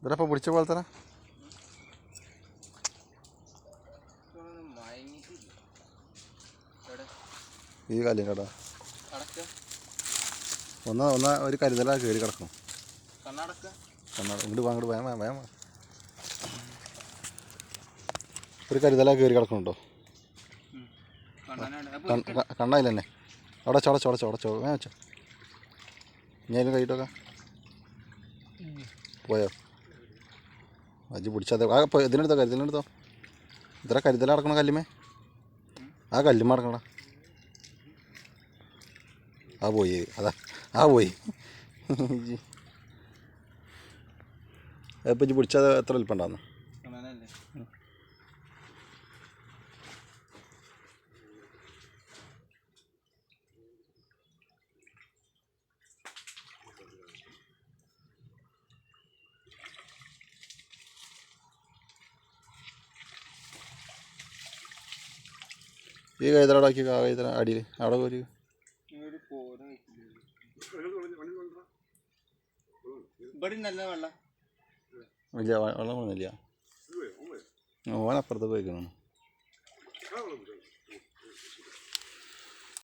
ഇതിലപ്പോൾ പിടിച്ച പോലെ തന്നെ ഈ കല്ലും കേട്ടോ. ഒന്ന ഒന്ന ഒരു കരുതല കയറി കിടക്കും. കണ്ണടക്ക. കണ്ണാ ഇങ്ങോട്ട് വാ അങ്ങോട്ട് വേഗം വാ, വേഗം വാ. ഒരു കരുതല കയറി കിടക്കുന്നുണ്ടോ? കണ്ണായില്ല തന്നെ അവിടെ ചോടച്ചോടച്ചോടച്ചോ വെച്ചോ. ഞാൻ കൈയിട്ടൊക്കെ പോയോ? അജി പിടിച്ചാൽ ആ ഇതിനെടുത്തോ? കരുതലെടുത്തോ ഇത്ര കരുതലടക്കണം കല്ലുമേ ആ കല്ലുമ്മ അടക്കണ ആ പോയി. അതാ. ആ പോയി. അപ്പം ഇജ്ജ് പിടിച്ചാൽ എത്ര വലിപ്പം കണ്ണനല്ലേ ഈ കൈതറാടാക്കി ആ കൈതറ അടിയിൽ അവിടെ പോരു. ഇല്ല വെള്ളം കൊള്ളുന്നില്ല. ഓൻ അപ്പുറത്ത് പോയിക്കണം.